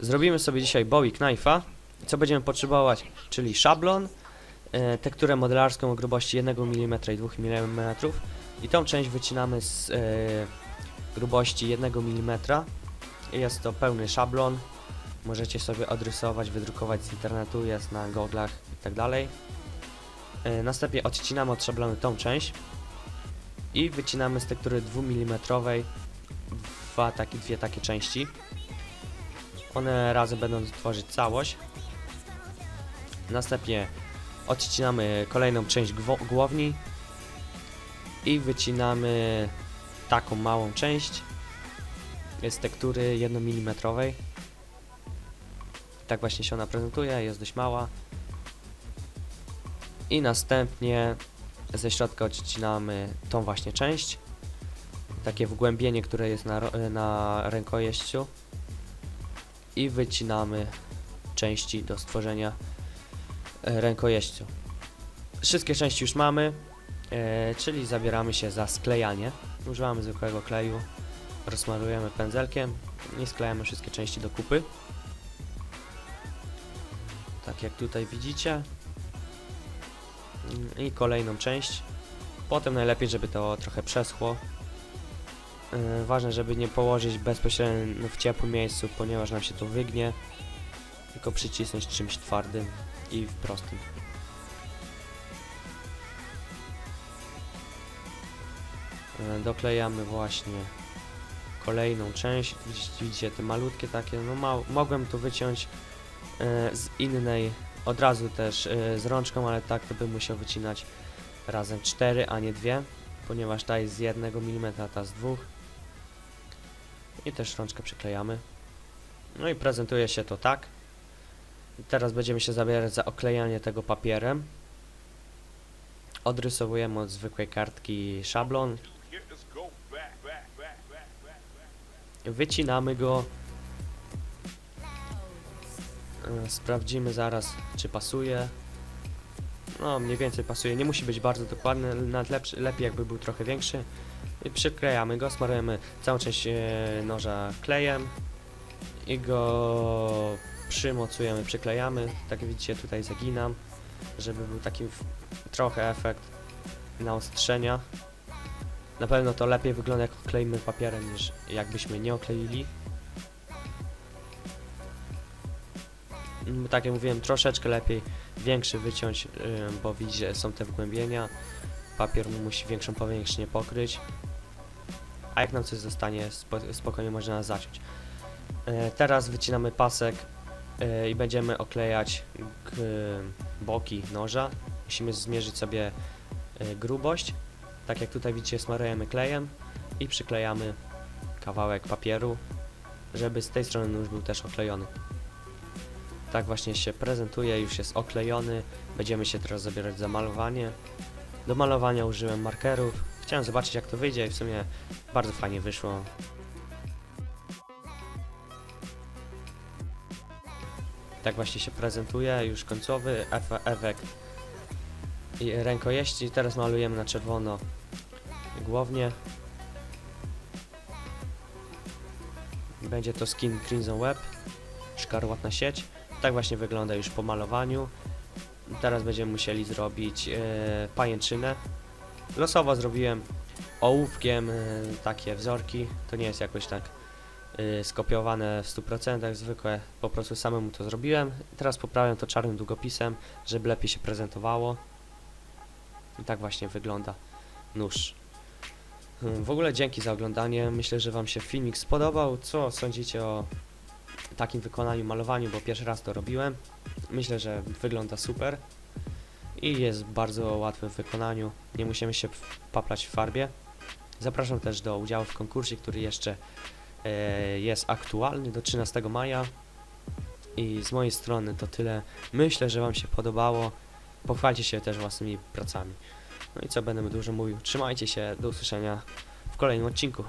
Zrobimy sobie dzisiaj bowie knife'a. Co będziemy potrzebować? Czyli szablon, e, tekturę modelarską o grubości 1 mm i 2 mm i tą część wycinamy z e, grubości 1 mm. Jest to pełny szablon. Możecie sobie odrysować, wydrukować z internetu, jest na goglach i tak. E, Następnie odcinamy od szablonu tą część i wycinamy z tektury 2 mm dwa takie, dwie takie części. One razem będą tworzyć całość. Następnie odcinamy kolejną część głowni i wycinamy taką małą część z tektury 1 mm. Tak właśnie się ona prezentuje, jest dość mała. I następnie ze środka odcinamy tą właśnie część. Takie wgłębienie, które jest na, na rękojeściu. I wycinamy części do stworzenia e, rękojeściu. Wszystkie części już mamy, e, czyli zabieramy się za sklejanie. Używamy zwykłego kleju, rozmalujemy pędzelkiem i sklejamy wszystkie części do kupy. Tak jak tutaj widzicie. I kolejną część. Potem najlepiej, żeby to trochę przeschło. Yy, ważne, żeby nie położyć bezpośrednio w ciepłym miejscu, ponieważ nam się to wygnie. Tylko przycisnąć czymś twardym i prostym. Yy, doklejamy właśnie kolejną część. Widzicie, te malutkie takie, no ma, mogłem tu wyciąć yy, z innej, od razu też z rączką, ale tak to bym musiał wycinać razem 4, a nie 2, ponieważ ta jest z 1 mm, a ta z 2. I też rączkę przyklejamy. No i prezentuje się to tak. I teraz będziemy się zabierać za oklejanie tego papierem. Odrysowujemy od zwykłej kartki szablon, wycinamy go. E, Sprawdzimy zaraz, czy pasuje. No, mniej więcej pasuje. Nie musi być bardzo dokładny, nawet lepszy, lepiej jakby był trochę większy. Przyklejamy go, smarujemy całą część e, noża klejem i go przymocujemy, przyklejamy. Tak jak widzicie, tutaj zaginam, żeby był taki trochę efekt naostrzenia. Na pewno to lepiej wygląda jak okleimy papierem niż jakbyśmy nie okleili. Mm, Tak jak mówiłem, troszeczkę lepiej większy wyciąć, ym, bo widzicie, są te wgłębienia. Papier mu musi większą powierzchnię pokryć. A jak nam coś zostanie, spo, spokojnie można zaciąć. E, teraz wycinamy pasek e, i będziemy oklejać boki noża. Musimy zmierzyć sobie e, grubość. Tak jak tutaj widzicie, smarujemy klejem i przyklejamy kawałek papieru, żeby z tej strony nóż był też oklejony. Tak właśnie się prezentuje, już jest oklejony. Będziemy się teraz zabierać za malowanie. Do malowania użyłem markerów. Chciałem zobaczyć jak to wyjdzie i w sumie bardzo fajnie wyszło. Tak właśnie się prezentuje, już końcowy efe- efekt i rękojeści. Teraz malujemy na czerwono głownie. Będzie to skin Crimson Web, szkarłatna sieć. Tak właśnie wygląda już po malowaniu. Teraz będziemy musieli zrobić e, pajęczynę. Losowo zrobiłem ołówkiem e, takie wzorki. To nie jest jakoś tak e, skopiowane w 100%, zwykłe. Po prostu samemu to zrobiłem. Teraz poprawiam to czarnym długopisem, żeby lepiej się prezentowało. I tak właśnie wygląda nóż. Hmm, W ogóle dzięki za oglądanie. Myślę, że Wam się filmik spodobał. Co sądzicie o takim wykonaniu malowaniu, bo pierwszy raz to robiłem. Myślę, że wygląda super i jest bardzo łatwy w wykonaniu. Nie musimy się paplać w farbie. Zapraszam też do udziału w konkursie, który jeszcze e, jest aktualny do 13 maja. I z mojej strony to tyle. Myślę, że Wam się podobało. Pochwalcie się też własnymi pracami. No i co będę dużo mówił. Trzymajcie się, do usłyszenia w kolejnym odcinku.